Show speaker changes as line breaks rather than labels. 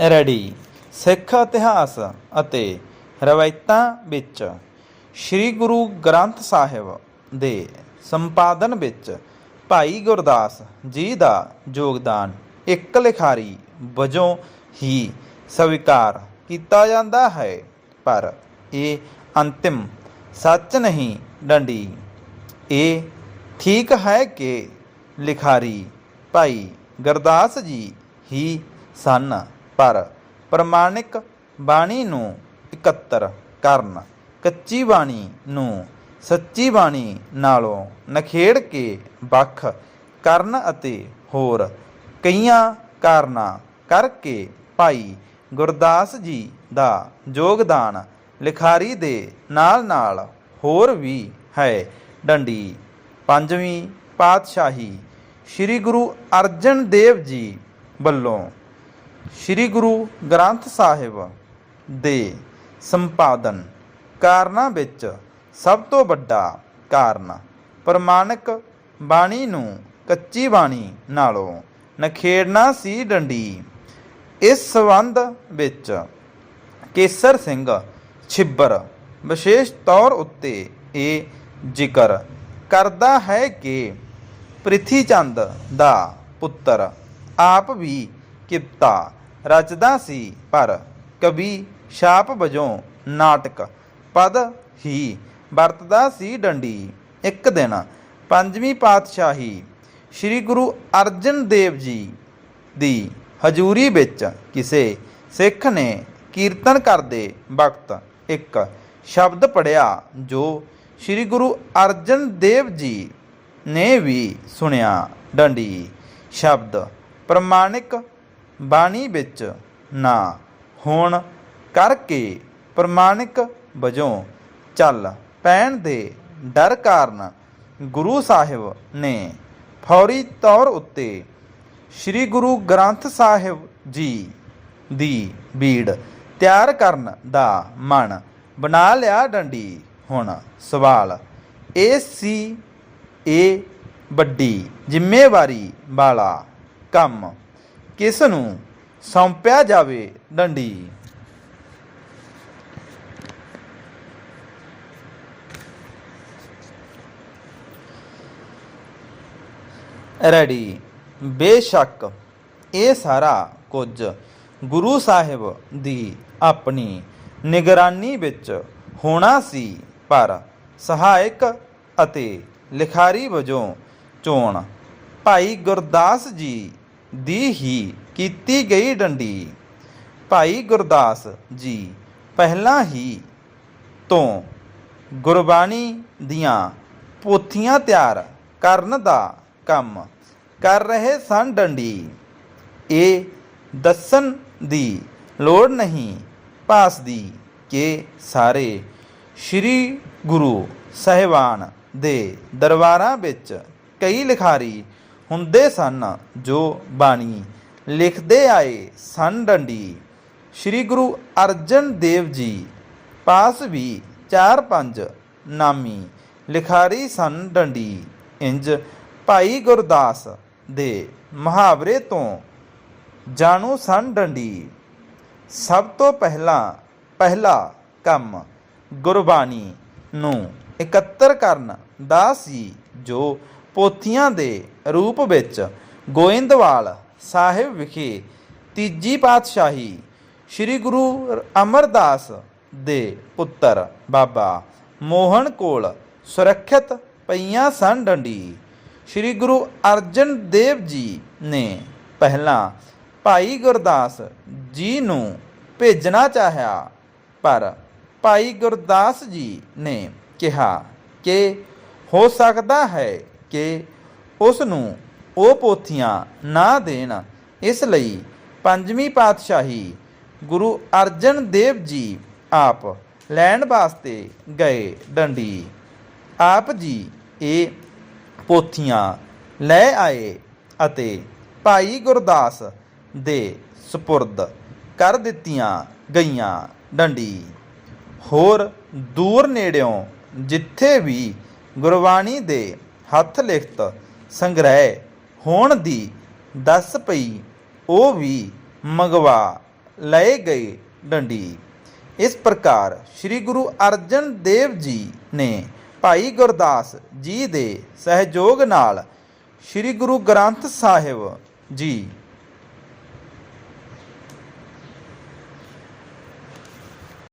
Ready ਸਿੱਖ ਇਤਿਹਾਸ ਅਤੇ ਰਵਾਇਤਾਂ ਵਿੱਚ ਸ੍ਰੀ ਗੁਰੂ ਗ੍ਰੰਥ ਸਾਹਿਬ ਦੇ ਸੰਪਾਦਨ ਵਿੱਚ ਭਾਈ ਗੁਰਦਾਸ ਜੀ ਦਾ ਯੋਗਦਾਨ ਇੱਕ ਲਿਖਾਰੀ ਵਜੋਂ ਹੀ ਸਵੀਕਾਰ ਕੀਤਾ ਜਾਂਦਾ ਹੈ, ਪਰ ਇਹ ਅੰਤਿਮ ਸੱਚ ਨਹੀਂ ਡੰਡੀ। ਇਹ ਠੀਕ ਹੈ ਕਿ ਲਿਖਾਰੀ ਭਾਈ ਗੁਰਦਾਸ ਜੀ ਹੀ ਸਨ। ਪਰ ਪ੍ਰਮਾਣਿਕ ਬਾਣੀ ਨੂੰ ਇਕੱਤਰ ਕਰਨ, ਕੱਚੀ ਬਾਣੀ ਨੂੰ ਸੱਚੀ ਬਾਣੀ ਨਾਲੋਂ ਨਖੇੜ ਕੇ ਵੱਖ ਕਰਨ ਅਤੇ ਹੋਰ ਕਈਆਂ ਕਾਰਨਾਂ ਕਰਕੇ ਭਾਈ ਗੁਰਦਾਸ ਜੀ ਦਾ ਯੋਗਦਾਨ ਲਿਖਾਰੀ ਦੇ ਨਾਲ-ਨਾਲ ਹੋਰ ਵੀ ਹੈ। ਡੰਡੀ, ਪੰਜਵੀਂ ਪਾਤਸ਼ਾਹੀ, ਸ੍ਰੀ ਗੁਰੂ ਅਰਜਨ ਦੇਵ ਜੀ ਵੱਲੋਂ ਸ੍ਰੀ ਗੁਰੂ ਗ੍ਰੰਥ ਸਾਹਿਬ ਦੇ ਸੰਪਾਦਨ ਕਾਰਨਾਂ ਵਿੱਚ ਸਭ ਤੋਂ ਵੱਡਾ ਕਾਰਨ ਪ੍ਰਮਾਣਿਕ ਬਾਣੀ ਨੂੰ ਕੱਚੀ ਬਾਣੀ ਨਾਲੋਂ ਨਖੇੜਨਾ ਸੀ ਡੰਡੀ। ਇਸ ਸਬੰਧ ਵਿੱਚ ਕੇਸਰ ਸਿੰਘ ਛਿੱਬਰ ਵਿਸ਼ੇਸ਼ ਤੌਰ ਉੱਤੇ ਇਹ ਜ਼ਿਕਰ ਕਰਦਾ ਹੈ ਕਿ ਪ੍ਰਿਥੀ ਚੰਦ ਦਾ ਪੁੱਤਰ ਆਪ ਵੀ ਕਿਪਤਾ ਰਚਦਾ ਸੀ, ਪਰ ਕਵੀ ਛਾਪ ਵਜੋਂ ਨਾਟਕ ਪਦ ਹੀ ਵਰਤਦਾ ਸੀ ਡੰਡੀ। ਇੱਕ ਦਿਨ ਪੰਜਵੀਂ ਪਾਤਸ਼ਾਹੀ ਸ੍ਰੀ ਗੁਰੂ ਅਰਜਨ ਦੇਵ ਜੀ ਦੀ ਹਜ਼ੂਰੀ ਵਿੱਚ ਕਿਸੇ ਸਿੱਖ ਨੇ ਕੀਰਤਨ ਕਰਦੇ ਵਕਤ ਇੱਕ ਸ਼ਬਦ ਪੜਿਆ ਜੋ ਸ੍ਰੀ ਗੁਰੂ ਅਰਜਨ ਦੇਵ ਜੀ ਨੇ ਵੀ ਸੁਣਿਆ। ਡੰਡੀ ਸ਼ਬਦ ਪ੍ਰਮਾਣਿਕ ਬਾਣੀ ਵਿੱਚ ਨਾ ਹੋਣ ਕਰਕੇ ਪ੍ਰਮਾਣਿਕ ਵਜੋਂ ਚੱਲ ਪੈਣ ਦੇ ਡਰ ਕਾਰਨ ਗੁਰੂ ਸਾਹਿਬ ਨੇ ਫੌਰੀ ਤੌਰ ਉੱਤੇ ਸ੍ਰੀ ਗੁਰੂ ਗ੍ਰੰਥ ਸਾਹਿਬ ਜੀ ਦੀ ਬੀੜ ਤਿਆਰ ਕਰਨ ਦਾ ਮਨ ਬਣਾ ਲਿਆ ਡੰਡੀ। ਹੁਣ ਸਵਾਲ ਇਹ ਸੀ ਇਹ ਵੱਡੀ ਜ਼ਿੰਮੇਵਾਰੀ ਵਾਲਾ ਕੰਮ ਕਿਸ ਨੂੰ ਸੌਂਪਿਆ ਜਾਵੇ ਡੰਡੀ? ਰੈਡੀ। ਬੇਸ਼ੱਕ ਇਹ ਸਾਰਾ ਕੁਝ ਗੁਰੂ ਸਾਹਿਬ ਦੀ ਆਪਣੀ ਨਿਗਰਾਨੀ ਵਿੱਚ ਹੋਣਾ ਸੀ, ਪਰ ਸਹਾਇਕ ਅਤੇ ਲਿਖਾਰੀ ਵਜੋਂ ਚੋਣ ਭਾਈ ਗੁਰਦਾਸ ਜੀ ਦੀ ਹੀ ਕੀਤੀ ਗਈ ਡੰਡੀ। ਭਾਈ ਗੁਰਦਾਸ ਜੀ ਪਹਿਲਾਂ ਹੀ ਤੋਂ ਗੁਰਬਾਣੀ ਦੀਆਂ ਪੋਥੀਆਂ ਤਿਆਰ ਕਰਨ ਦਾ ਕੰਮ ਕਰ ਰਹੇ ਸਨ ਡੰਡੀ। ਇਹ ਦੱਸਣ ਦੀ ਲੋੜ ਨਹੀਂ ਭਾਸਦੀ ਕਿ ਸਾਰੇ ਸ੍ਰੀ ਗੁਰੂ ਸਾਹਿਬਾਨ ਦੇ ਦਰਬਾਰਾਂ ਵਿੱਚ ਕਈ ਲਿਖਾਰੀ ਹੁੰਦੇ ਸਨ ਜੋ ਬਾਣੀ ਲਿਖਦੇ ਆਏ ਸਨ ਡੰਡੀ। ਸ੍ਰੀ ਗੁਰੂ ਅਰਜਨ ਦੇਵ ਜੀ ਪਾਸ ਵੀ ਚਾਰ ਪੰਜ ਨਾਮੀ ਲਿਖਾਰੀ ਸਨ ਡੰਡੀ। ਇੰਜ ਭਾਈ ਗੁਰਦਾਸ ਦੇ ਮੁਹਾਵਰੇ ਤੋਂ ਜਾਣੂ ਸਨ ਡੰਡੀ। ਸਭ ਤੋਂ ਪਹਿਲਾਂ ਪਹਿਲਾ ਕੰਮ ਗੁਰਬਾਣੀ ਨੂੰ ਇਕੱਤਰ ਕਰਨ ਦਾ ਸੀ, ਜੋ ਪੋਥੀਆਂ ਦੇ ਰੂਪ ਵਿੱਚ ਗੋਇੰਦਵਾਲ ਸਾਹਿਬ ਵਿਖੇ ਤੀਜੀ ਪਾਤਸ਼ਾਹੀ ਸ੍ਰੀ ਗੁਰੂ ਅਮਰਦਾਸ ਦੇ ਪੁੱਤਰ ਬਾਬਾ ਮੋਹਨ ਕੋਲ ਸੁਰੱਖਿਅਤ ਪਈਆਂ ਸਨ ਡੰਡੀ ਸ੍ਰੀ ਗੁਰੂ ਅਰਜਨ ਦੇਵ ਜੀ ਨੇ ਪਹਿਲਾਂ ਭਾਈ ਗੁਰਦਾਸ ਜੀ ਨੂੰ ਭੇਜਣਾ ਚਾਹਿਆ, ਪਰ ਭਾਈ ਗੁਰਦਾਸ ਜੀ ਨੇ ਕਿਹਾ ਕਿ ਹੋ ਸਕਦਾ ਹੈ ਕਿ ਉਸ ਨੂੰ ਉਹ ਪੋਥੀਆਂ ਨਾ ਦੇਣ, ਇਸ ਲਈ ਪੰਜਵੀਂ ਪਾਤਸ਼ਾਹੀ ਗੁਰੂ ਅਰਜਨ ਦੇਵ ਜੀ ਆਪ ਲੈਣ ਵਾਸਤੇ ਗਏ ਡੰਡੀ। ਆਪ ਜੀ ਇਹ ਪੋਥੀਆਂ ਲੈ ਆਏ ਅਤੇ ਭਾਈ ਗੁਰਦਾਸ ਦੇ ਸਪੁਰਦ ਕਰ ਦਿੱਤੀਆਂ ਗਈਆਂ ਡੰਡੀ। ਹੋਰ ਦੂਰ ਨੇੜਿਓਂ ਜਿੱਥੇ ਵੀ ਗੁਰਬਾਣੀ ਦੇ ਹੱਥ ਲਿਖਤ ਸੰਗ੍ਰਹਿ ਹੋਣ ਦੀ ਦੱਸ ਪਈ, ਉਹ ਵੀ ਮੰਗਵਾ ਲਏ ਗਏ ਡੰਡੀ। ਇਸ ਪ੍ਰਕਾਰ ਸ੍ਰੀ ਗੁਰੂ ਅਰਜਨ ਦੇਵ ਜੀ ਨੇ ਭਾਈ ਗੁਰਦਾਸ ਜੀ ਦੇ ਸਹਿਯੋਗ ਨਾਲ ਸ੍ਰੀ ਗੁਰੂ ਗ੍ਰੰਥ ਸਾਹਿਬ ਜੀ